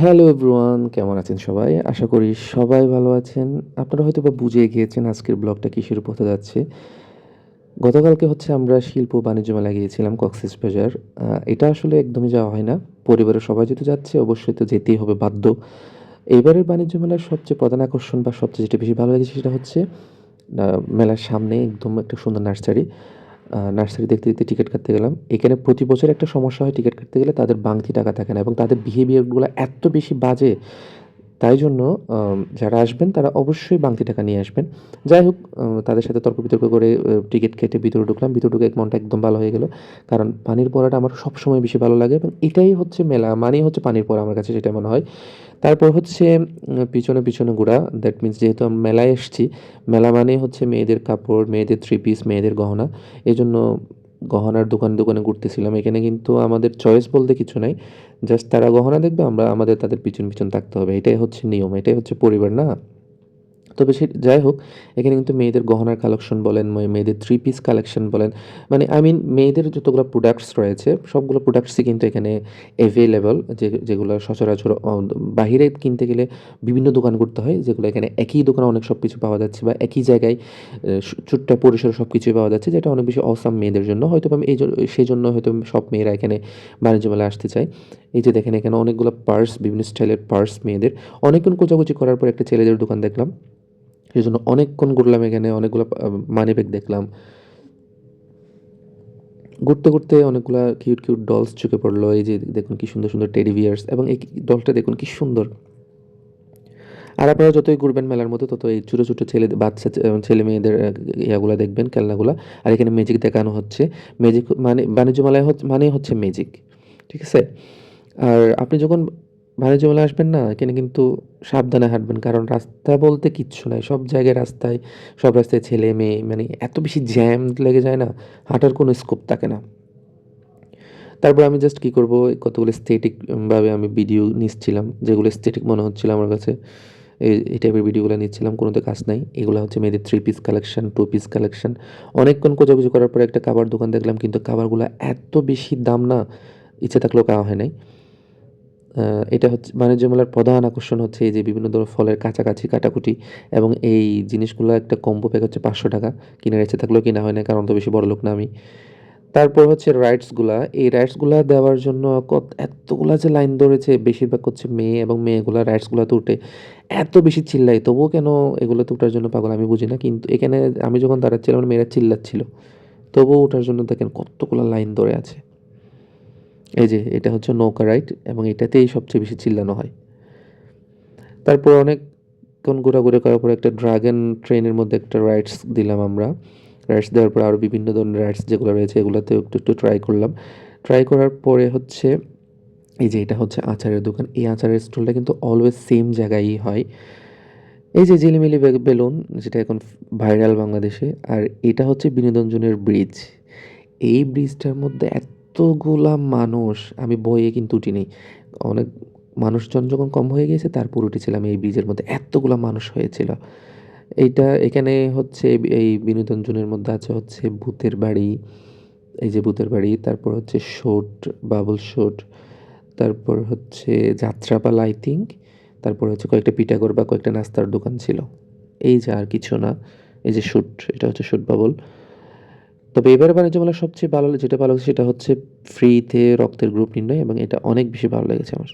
Hello everyone কেমন আছেন সবাই? আশা করি সবাই ভালো আছেন। আপনারা হয়তো বা বুঝে গিয়েছেন আজকের ব্লগটা কিসের উপর যাচ্ছে। গতকালকে হচ্ছে আমরা শিল্প বাণিজ্য মেলা গিয়েছিলাম কক্সেস বাজার এটা আসলে একদমই যাওয়া হয় না। পরিবারের সবাই যেহেতু যাচ্ছে, অবশ্যই তো যেতেই হবে বাধ্য। এবারের বাণিজ্য মেলার সবচেয়ে প্রধান আকর্ষণ বা সবচেয়ে যেটা বেশি ভালো লেগেছে সেটা হচ্ছে মেলার সামনে একদম একটা সুন্দর নার্সারি। নার্সারি দেখতে দেখতে টিকিট কাটতে গেলাম। এখানে প্রতি বছর একটা সমস্যা হয় টিকিট কাটতে গেলে তাদের বাংতি টাকা থাকে না এবং তাদের বিহেভিয়ারগুলো এত বেশি বাজে তাই জন্য যারা আসবেন তারা অবশ্যই বাংতি টাকা নিয়ে আসবেন। যাই হোক তাদের সাথে তর্ক বিতর্ক করে টিকিট কেটে ভিতরে ঢুকলাম। ভিতরে ঢুকে মনটা একদম ভালো হয়ে গেল। কারণ পানির পড়াটা আমার সবসময় বেশি ভালো লাগে এবং এটাই হচ্ছে মেলা। মানেই হচ্ছে পানির পড়া আমার কাছে সেটা মনে হয়। তারপর হচ্ছে পিছনে পিছনে ঘোরা। দ্যাট মিন্স যেহেতু আমি মেলায় এসেছি, মেলা মানেই হচ্ছে মেয়েদের কাপড়, মেয়েদের থ্রি পিস মেয়েদের গহনা। এই জন্য গহনার দোকান দোকানে ঘুরতেছিলাম। এখানে কিন্তু আমাদের চয়েস বলতে কিছু নাই। জাস্ট তারা গহনা দেখবে, আমরা আমাদের তাদের পিছন পিছন থাকতে হবে। এটাই হচ্ছে নিয়ম, এটাই হচ্ছে পরিবার, না? তবে সে যাই হোক, এখানে কিন্তু মেয়েদের গহনার কালেকশন বলেন মেয়েদের থ্রি পিস কালেকশন বলেন। মানে আই মিন মেয়েদের যতগুলো প্রোডাক্টস রয়েছে, সবগুলো প্রোডাক্টসই কিন্তু এখানে অ্যাভেলেবল যে যেগুলো সচরাচর বাহিরে কিনতে গেলে বিভিন্ন দোকান করতে হয়, যেগুলো এখানে একই দোকানে অনেক সব কিছু পাওয়া যাচ্ছে বা একই জায়গায় ছোট্ট পরিসরে সব কিছুই পাওয়া যাচ্ছে, যেটা অনেক বেশি অসাম মেয়েদের জন্য। হয়তো বা এই সেই জন্য হয়তো সব মেয়েরা এখানে বাণিজ্য মেলায় আসতে চাই এই যে দেখেন, এখানে অনেকগুলো পার্স বিভিন্ন স্টাইলের পার্স মেয়েদের। অনেকক্ষণ কোচাকুচি করার পর একটা ছেলেদের দোকান দেখলাম। সেই জন্য অনেকক্ষণ ঘুরলাম এখানে, অনেকগুলো মানি ব্যাগ দেখলাম। ঘুরতে ঘুরতে অনেকগুলা কিউট কিউট ডলস চোখে পড়ল। এই যে দেখুন কি সুন্দর সুন্দর টেডি বিয়ার্স এবং এই ডলটা দেখুন কি সুন্দর। আর আপনারা যতই ঘুরবেন মেলার মতো তত এই ছোটো ছোটো ছেলে, বাচ্চা ছেলে মেয়েদের ইয়াগুলা দেখবেন, খেলনাগুলা। আর এখানে ম্যাজিক দেখানো হচ্ছে। ম্যাজিক মানে বাণিজ্য মেলায় হচ্ছে মানে হচ্ছে ম্যাজিক ঠিক আছে? আর আপনি যখন বাণিজ্য মেলায় আসবেন না, এখানে কিন্তু সাবধানে হাঁটবেন, কারণ রাস্তা বলতে কিচ্ছু নাই, সব জায়গায় রাস্তায়, সব রাস্তায় ছেলে মেয়ে মানে এত বেশি জ্যাম লেগে যায় না, হাঁটার কোনো স্কোপ থাকে না। তারপর আমি জাস্ট কী করব কতগুলো স্থেটিক ভাবে আমি ভিডিও নিচ্ছিলাম, যেগুলো স্থেটিক মনে হচ্ছিল আমার কাছে, এই টাইপের ভিডিওগুলো নিচ্ছিলাম কোনোতে কাজ নাই, এগুলো হচ্ছে মেয়েদের three piece collection two piece collection অনেকক্ষণ খোঁজাখুঁজি করার পরে একটা কাবার দোকান দেখলাম, কিন্তু কাবারগুলো এত বেশি দাম না, ইচ্ছে থাকলেও খাওয়া হয় নাই। এটা হচ্ছে বাণিজ্য মেলার প্রধান আকর্ষণ হচ্ছে এই যে বিভিন্ন ধরনের ফলের কাছাকাছি কাটাকুটি এবং এই জিনিসগুলো একটা কম্বো প্যাক হচ্ছে পাঁচশো টাকা। কিনে ইচ্ছে থাকলেও কিনা হয় না, কারণ তো বেশি বড় লোক না আমি। তারপর হচ্ছে রাইডসগুলা এই রাইডসগুলা দেওয়ার জন্য কত, এতগুলা যে লাইন ধরেছে, বেশিরভাগ হচ্ছে মেয়ে এবং মেয়েগুলা রাইডসগুলোতে উঠে। এত বেশি চিল্লাই তবুও কেন এগুলোতে ওঠার জন্য পাগল আমি বুঝি না, কিন্তু এখানে আমি যখন দাঁড়াচ্ছিলাম মেয়েরা চিল্লাচ্ছিল। তবুও ওঠার জন্য দেখেন কতগুলো লাইন ধরে আছে। এই যে, এটা হচ্ছে নৌকা রাইড এবং এটাতেই সবচেয়ে বেশি চিল্লানো হয়। তারপর অনেকক্ষণ ঘোরাঘুরি করার পর একটা ড্রাগন ট্রেনের মধ্যে একটা রাইডস দিলাম আমরা। রাইডস দেওয়ার পর আরও বিভিন্ন ধরনের রাইডস যেগুলো রয়েছে এগুলোতেও একটু একটু ট্রাই করলাম। ট্রাই করার পরে হচ্ছে, এই যে এটা হচ্ছে আচারের দোকান। এই আচারের স্টলটা কিন্তু অলওয়েজ সেম জায়গায়ই হয়। এই যে ঝিলিমিলি বেলুন, যেটা এখন ভাইরাল বাংলাদেশে, আর এটা হচ্ছে বিনোদনজনের ব্রিজ এই ব্রিজটার মধ্যে এতগুলা মানুষ, আমি বইয়ে কিন্তু উঠিনি অনেক মানুষজন যখন কম হয়ে গেছে তারপর উঠেছিলাম এই ব্রিজের মধ্যে এতগুলা মানুষ হয়েছিল। এইটা এখানে হচ্ছে এই- এই বিনোদন জোনের মধ্যে আছে হচ্ছে ভূতের বাড়ি, এই যে ভূতের বাড়ি, তারপর হচ্ছে শোট, বাবল শোট, তারপর হচ্ছে যাত্রাপালা আই থিঙ্ক তারপর হচ্ছে কয়েকটা পিঠাগড় বা কয়েকটা নাস্তার দোকান ছিল। এই যে আর কিছু না, এই যে শুট, এটা হচ্ছে শুট, বাবল। তবে এবার বাণিজ্য মেলা সবচেয়ে ভালো যেটা ভালো সেটা হচ্ছে ফ্রিতে রক্তের গ্রুপ নির্ণয় এবং এটা অনেক বেশি ভালো লেগেছে আমার।